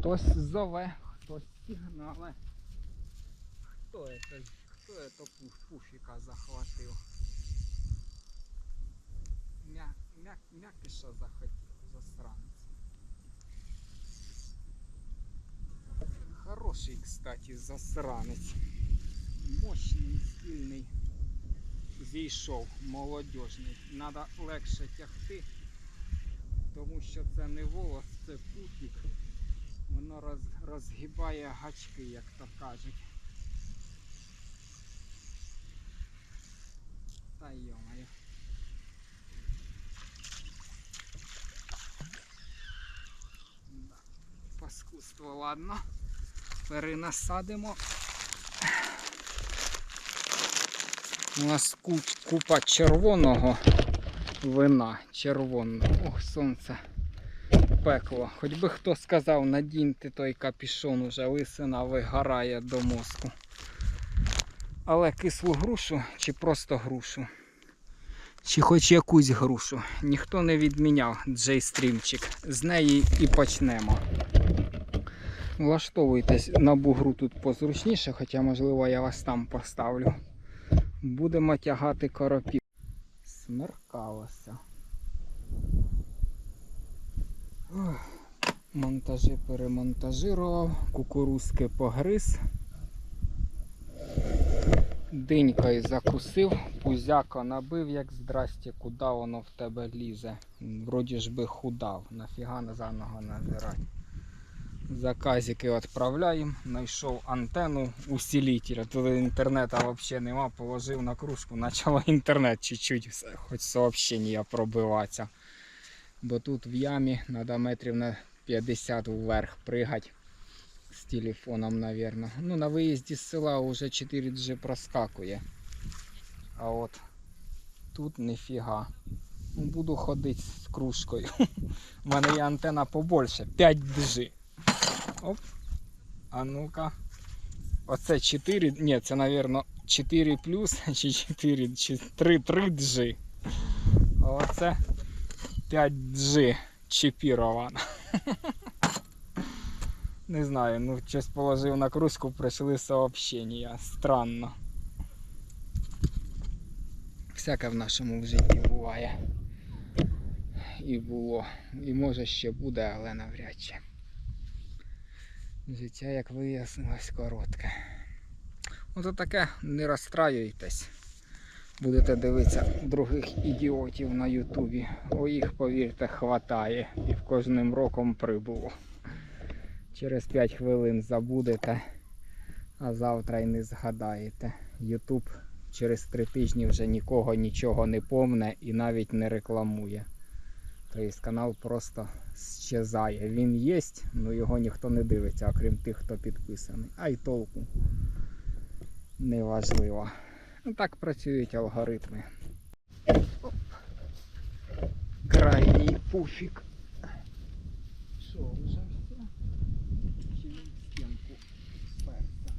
Хтось зове, хтось сигнале. Хто це? Хто це пуф, пуфіка захватив? М'я, м'я, м'якиша захотів, засранець. Хороший, кстати, засранець. Мощний, сильний. Зійшов, молодіжний. Надо легше тягти, тому що це не волос, це путік. Воно роз, розгибає гачки, як то кажуть. Та йомаю. Паскудство, ладно. Перенасадимо. У нас ку- купа червоного вина. Червоного. Ох, сонце. Пекло. Хоч би хто сказав, надіньте той капішон, уже лисина вигорає до мозку. Але кислу грушу чи просто грушу? Чи хоч якусь грушу. Ніхто не відміняв джейстрімчик. З неї і почнемо. Влаштовуйтесь на бугру тут позручніше, хоча можливо я вас там поставлю. Будемо тягати коропів. Смеркалося. Ох, Монтажі перемонтажирував, кукурузки погриз. Динькою закусив, пузяко набив, як здрасте, куди воно в тебе лізе. Вроді ж би худав, нафіга заново набирати. Заказики відправляємо, знайшов антенну усилителя. Тут інтернету взагалі нема, положив на кружку, почало інтернет чуть-чуть, хоч сообщення пробиватися. Бо тут в ямі треба метрів на 50 вверх пригати з телефоном, мабуть. Ну, на виїзді з села вже 4G проскакує. А от тут ніфіга. Ну, Буду ходити з кружкою. У мене є антенна побольше, 5G. Оп. А ну-ка. Оце 4. Ні, це, мабуть, 4 плюс чи 4, чи 3, 3G. А оце 5G чіпірована. Не знаю, ну щось положив на кружку, прийшли сообщення. Странно. Всяке в нашому житті буває. І було. І може ще буде, але навряд чи. Життя, як вияснилось, коротке. Ото таке, не розстраюйтесь. Будете дивитися других ідіотів на Ютубі. О їх, повірте, хватає. І в кожним роком прибуло. Через 5 хвилин забудете, а завтра й не згадаєте. Ютуб через 3 тижні вже нікого нічого не помне і навіть не рекламує. Тобто канал просто щезає. Він є, але його ніхто не дивиться, окрім тих, хто підписаний. А й толку неважливо. Ну, так працюють алгоритми. Крайній пуфік. Що, вже все? Чи стінку вперся?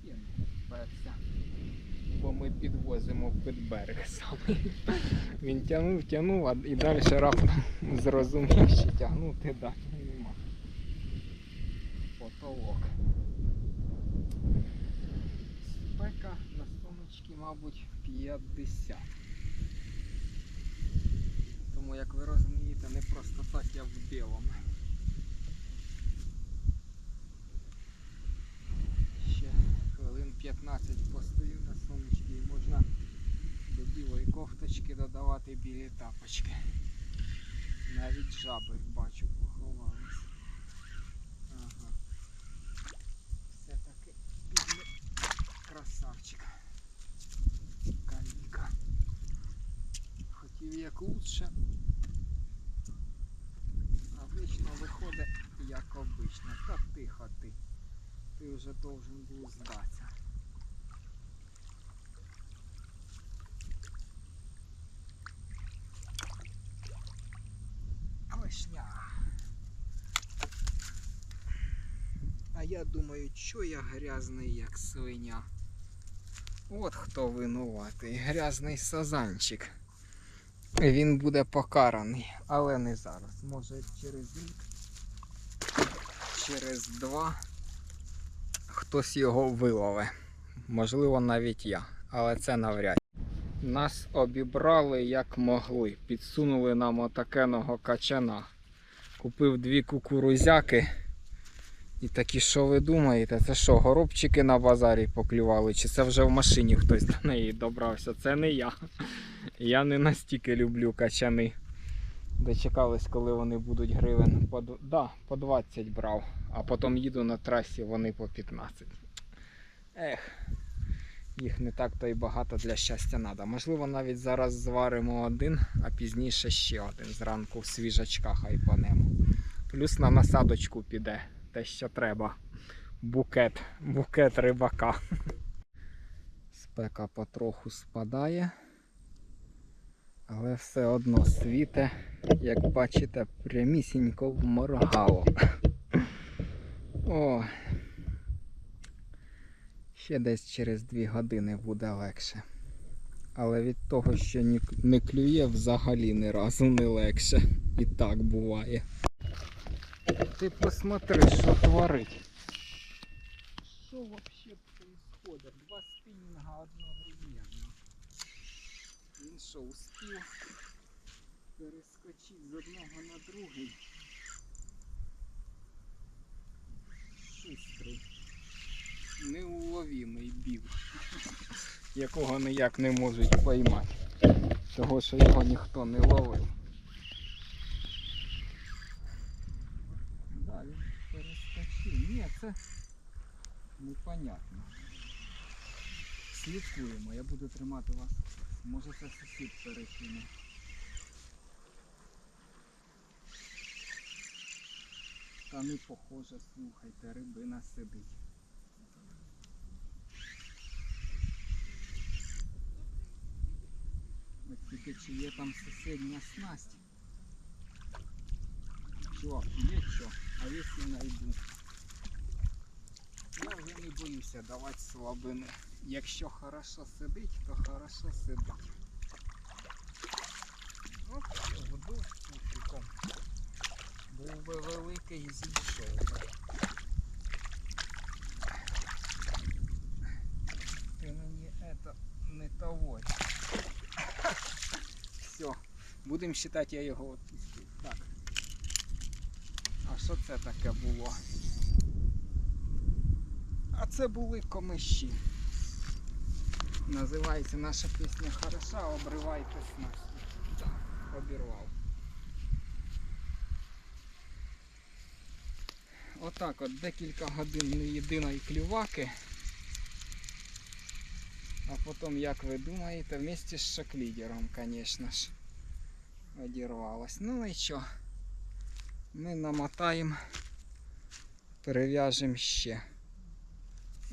Стінку вперся. Бо ми підвозимо під берег саме. Він тягнув, тягнув, а і далі раптом зрозумів, що тягнути далі нема. Потолок. Спека на сонечки, мабуть, 50. Тому, як ви розумієте, не просто так я в білому. Ще хвилин 15 постою на сонечки і можна до білої кофточки додавати білі тапочки. Навіть жаби бачу поховались. Красавчик. Каліка. Хотів як лучше. А вично виходить як обично. Та тихо ти. Ти вже должен був здатися. Вишня. А я думаю, що я грязний, як свиня. От хто винуватий. Грязний сазанчик. Він буде покараний, але не зараз. Може через рік. через два хтось його вилове. Можливо, навіть я, але це навряд. Нас обібрали як могли. Підсунули нам отакеного качана. Купив дві кукурузяки. І такі, що ви думаєте, це що, горобчики на базарі поклювали? Чи це вже в машині хтось до неї добрався? Це не я. Я не настільки люблю качани. Дочекались, коли вони будуть гривень по, да, по 20 брав, а потім їду на трасі, вони по 15. Ех, їх не так то й багато для щастя треба. Можливо, навіть зараз зваримо один, а пізніше ще один. Зранку в свіжачках айпанемо. Плюс на насадочку піде те, що треба. Букет, букет рибака. Спека потроху спадає. Але все одно світе, як бачите, прямісінько вморгало. О, ще десь через 2 години буде легше. Але від того, що не клює, взагалі ні разу не легше. І так буває. Ти посмотри, що творить. Що взагалі происходит? Два спінінга одновременно. Він що, успів перескочити з одного на другий? Шустрий. Неуловімий біг, якого ніяк не можуть поймати. Того, що його ніхто не ловив. Далі це непонятно. Слідкуємо, я буду тримати вас. Може це сусід перекине. Та не похоже, слухайте, рибина сидить. От тільки чи є там сусідня снасть. Чувак, є що, а якщо знайду. Не боюся давати слабини. Якщо хорошо сидить, то хорошо сидить. Оп, вду пуфіком. Був би великий зійшов. Ти мені это не того. Все, будемо вважати, я його відпустив. Так. А що це таке було? А це були комиші. Називається наша пісня Хороша, обривайте снасті. Так, обірвав. Отак от декілька годин не єдиної клюваки. А потім, як ви думаєте, вместе з шоклідером, звісно ж, одірвалось. Ну і що? Ми намотаємо, перев'яжемо ще.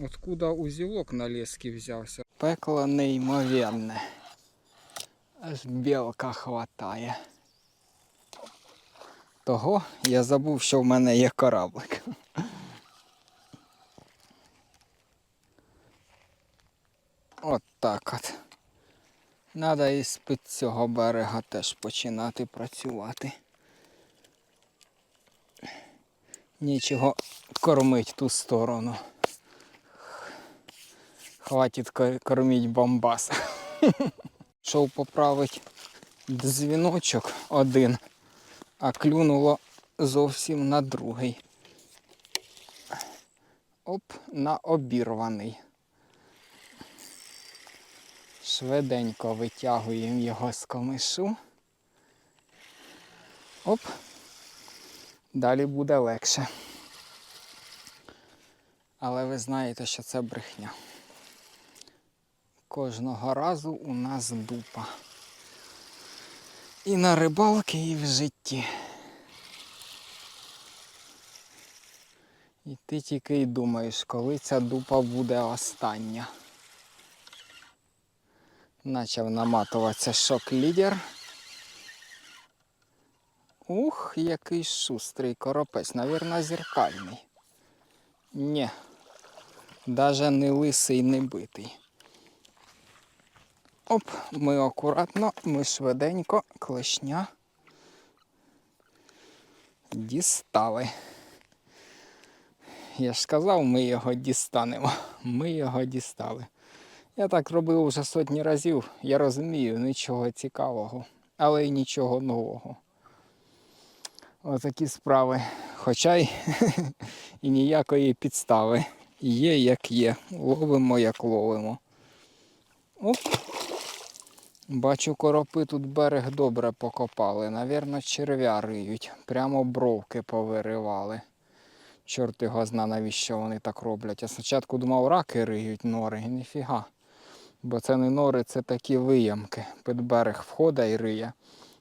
Откуда узілок на лески взявся? Пекло неймовірне. Аж білка хватає. Того я забув, що в мене є кораблик. От так от. Надо із під цього берега теж починати працювати. Нічого кормить ту сторону. Хватить ко- кормить бомбас. Шов поправить дзвіночок один, а клюнуло зовсім на другий. Оп, на обірваний. Швиденько витягуємо його з комишу. Оп. Далі буде легше. Але ви знаєте, що це брехня. Кожного разу у нас дупа. І на рибалки, і в житті. І ти тільки й думаєш, коли ця дупа буде остання. Начав наматуватися шок-лідер. Ух, який шустрий коропець, навірно, зеркальний. Ні, даже не лисий, не битий. Оп, ми акуратно, ми швиденько клешня дістали. Я ж сказав, ми його дістанемо. Ми його дістали. Я так робив вже сотні разів. Я розумію, нічого цікавого, але й нічого нового. Отакі справи. Хоча й і ніякої підстави. Є як є. Ловимо, як ловимо. Оп. Бачу, коропи тут берег добре покопали. Навірно, черв'я риють. Прямо бровки повиривали. Чорт його зна, навіщо вони так роблять. Я спочатку думав, раки риють нори, ніфіга. Бо це не нори, це такі виямки. Під берег входить і риє.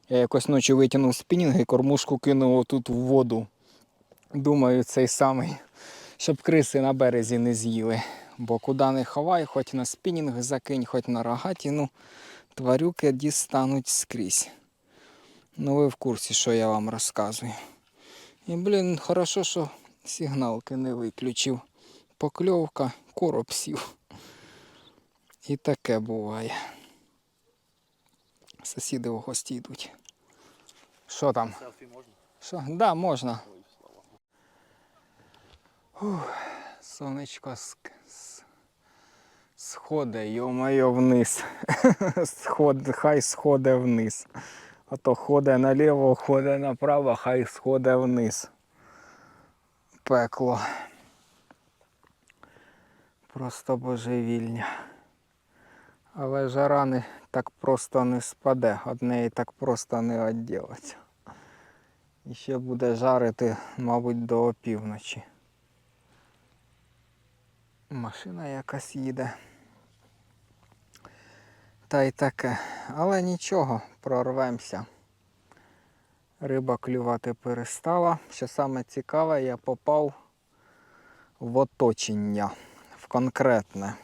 Я якось ночі витягнув спінінг і кормушку кинув отут в воду. Думаю, цей самий, щоб криси на березі не з'їли. Бо куди не ховай, хоч на спінінг закинь, хоч на рогатіну, тварюки дістануть скрізь. Ну ви в курсі, що я вам розказую. І, блін, хорошо, що сигналки не виключив. Покльовка, короб сів. І таке буває. Сусіди в гості йдуть. Що там? Селфі можна? Що? Да, можна. Ой, слава. Сонечко ск- с- йо-моє, вниз. Сход, хай сходить вниз. А то ходить наліво, ходить направо, хай сходить вниз. Пекло. Просто божевільня. Але жара не так просто не спаде, од неї так просто не відділиться. І ще буде жарити, мабуть, до опівночі. Машина якась їде. Та й таке. Але нічого, прорвемося. Риба клювати перестала. Що саме цікаве, я попав в оточення, в конкретне.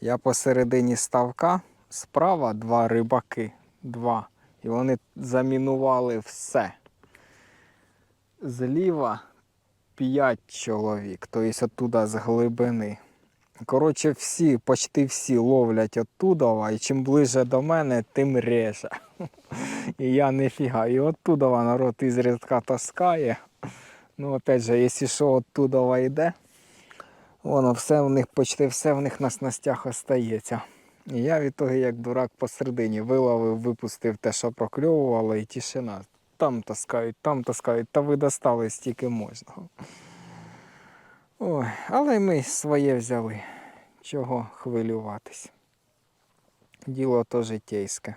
Я посередині ставка, справа два рибаки. Два. І вони замінували все. Зліва п'ять чоловік, тобто оттуда з глибини. Коротше, всі, почти всі ловлять оттуда, і чим ближче до мене, тим реже. І я ніфіга. І оттуда народ ізрідка таскає. Ну, опять же, якщо що оттуда йде, воно все в них, почти все в них на снастях остається. І я від того, як дурак посередині виловив, випустив те, що прокльовувало, і тишина. Там таскають, там таскають, та ви достали стільки можна. Ой, але ми своє взяли. Чого хвилюватись? Діло то житейське.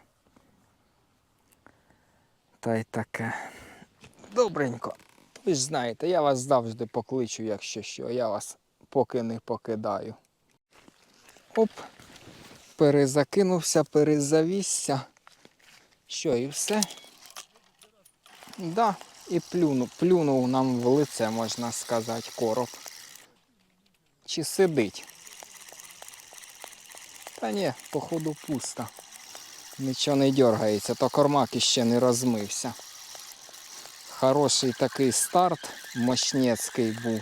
Та й таке. Добренько. Ви ж знаєте, я вас завжди покличу, якщо що. Я вас поки не покидаю. Оп. Перезакинувся, перезавісся. Що, і все? Да, і плюнув, плюнув нам в лице, можна сказати, короб. Чи сидить? Та ні, походу пусто. Нічого не дергається, то кормак іще не розмився. Хороший такий старт, мощнецький був.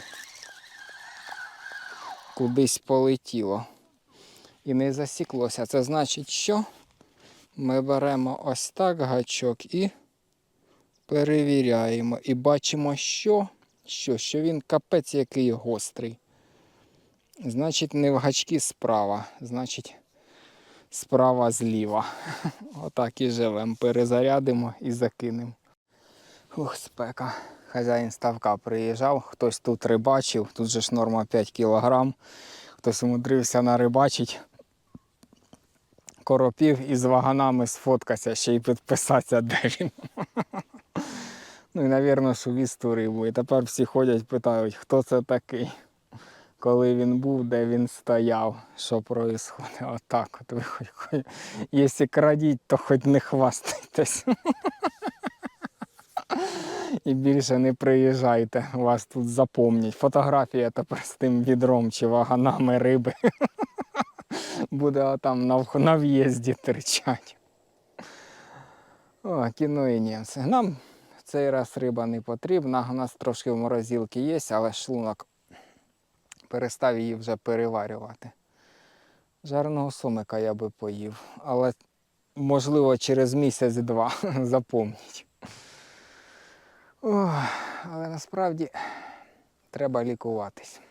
Кудись полетіло. І не засіклося. Це значить, що ми беремо ось так гачок і перевіряємо. І бачимо, що, що, що він капець який гострий. Значить, не в гачки справа, значить, справа зліва. Отак і живемо. Перезарядимо і закинемо. Ух, спека. Хазяїн ставка приїжджав, хтось тут рибачив, тут же ж норма 5 кілограм. Хтось умудрився нарибачить коропів і з ваганами сфоткатися, ще й підписатися, де він. Ну і, напевно, що віз ту рибу. І тепер всі ходять, питають, хто це такий, коли він був, де він стояв, що відбувається. Отак от ви хоч, якщо крадіть, то хоч не хвастайтесь. І більше не приїжджайте, вас тут запомнять. Фотографія тепер з тим відром чи ваганами риби. Буде отам на, на в'їзді тричать. О, кіно і німці. Нам цей раз риба не потрібна. У нас трошки в морозилці є, але шлунок перестав її вже переварювати. Жарного сомика я би поїв, але можливо через місяць-два запомніть. Ох, але насправді треба лікуватись.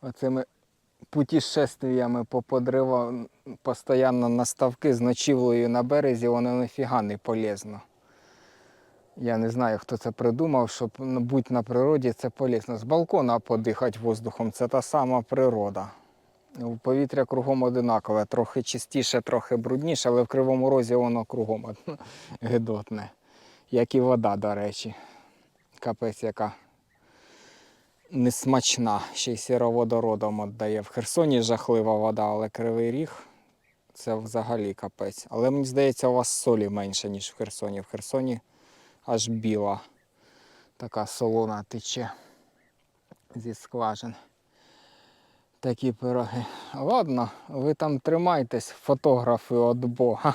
Оцими путешествиями по подривам постійно на ставки з ночівлею на березі, воно ніфіга не полезно. Я не знаю, хто це придумав, щоб ну, будь на природі це полезно. З балкона подихати воздухом це та сама природа. Ну, Повітря кругом одинакове, трохи чистіше, трохи брудніше, але в кривому розі воно кругом гидотне. Як і вода, до речі. Капець, яка несмачна, ще й сіроводородом віддає. В Херсоні жахлива вода, але кривий ріг це взагалі капець. Але мені здається, у вас солі менше, ніж в Херсоні. В Херсоні аж біла. Така солона тече зі скважин. Такі пироги. Ладно, ви там тримайтесь, фотографи від Бога.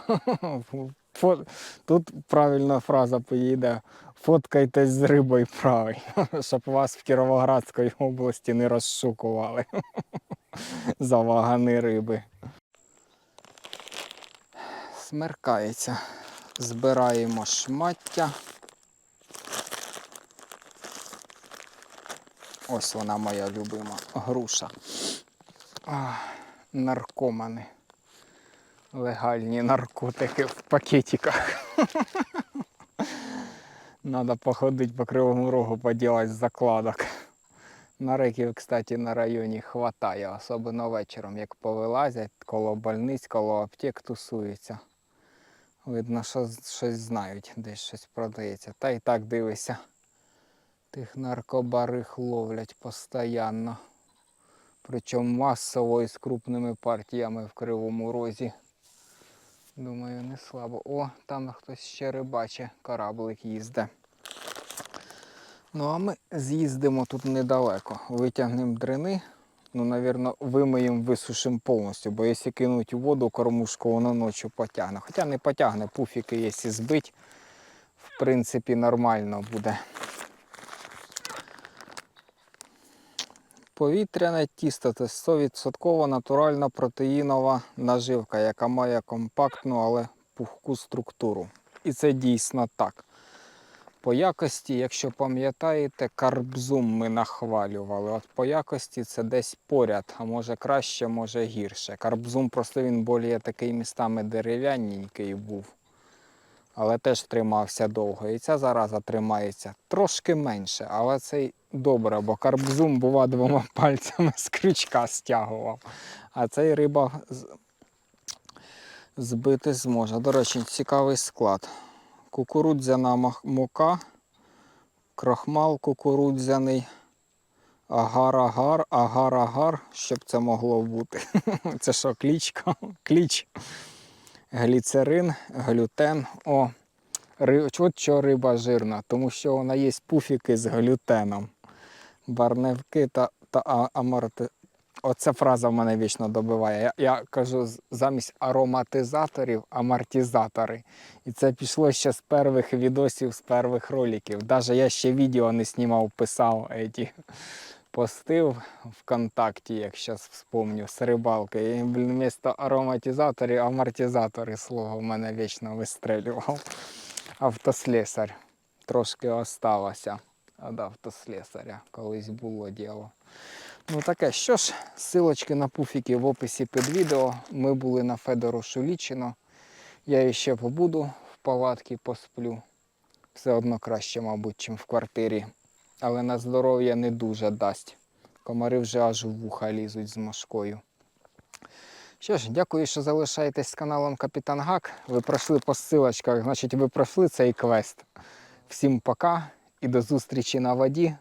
Тут правильна фраза поїде. Фоткайтесь з рибою правий, щоб вас в Кіровоградській області не розшукували за вагани риби. Смеркається. Збираємо шмаття. Ось вона моя любима груша. Наркомани. Легальні наркотики в пакетиках. Надо походити по кривому рогу, поділати закладок. Нариків, кстати, на районі хватає, особливо вечором, як повилазять коло больниць, коло аптек тусуються. Видно, що щось знають, десь щось продається. Та й так дивися. Тих наркобарих ловлять постійно. Причому масово і з крупними партіями в кривому розі. Думаю, не слабо. О, там хтось ще рибаче, кораблик їзде. Ну, а ми з'їздимо тут недалеко. Витягнемо дрини. Ну, навірно, вимиємо, висушимо повністю, бо якщо кинуть у воду кормушку, воно ночі потягне. Хоча не потягне, пуфіки, якщо збить, в принципі, нормально буде. Повітряне тісто це 100% натуральна протеїнова наживка, яка має компактну, але пухку структуру. І це дійсно так. По якості, якщо пам'ятаєте, карбзум ми нахвалювали. От по якості це десь поряд, а може краще, може гірше. Карбзум просто він більш такий містами дерев'яненький був. Але теж тримався довго. І ця зараза тримається трошки менше, але це добре, бо карбзум, бува, двома пальцями з крючка стягував. А цей риба збити зможе. До речі, цікавий склад. Кукурудзяна мука, крохмал кукурудзяний, агар-агар, агар-агар, щоб це могло бути. Це що, клічка? Кліч. Гліцерин, глютен. О, от що риба жирна, тому що вона є пуфіки з глютеном. Барневки та, та аморти. Оця фраза в мене вічно добиває. Я, я кажу замість ароматизаторів амортизатори. І це пішло ще з перших відосів, з перших роликів. Навіть я ще відео не знімав, писав еті пости в ВКонтакті, як зараз вспомню, з рибалки. І вмісто ароматизаторів, амортизатори слово в мене вічно вистрелював. Автослесар. Трошки осталося від автослесаря. Колись було діло. Ну таке, що ж, силочки на пуфіки в описі під відео. Ми були на Федору Шулічино. Я ще побуду в палатці, посплю. Все одно краще, мабуть, чим в квартирі. Але на здоров'я не дуже дасть. Комари вже аж вуха лізуть з мошкою. Що ж, дякую, що залишаєтесь з каналом Капітан Гак. Ви пройшли по ссылочках, значить ви пройшли цей квест. Всім пока і до зустрічі на воді.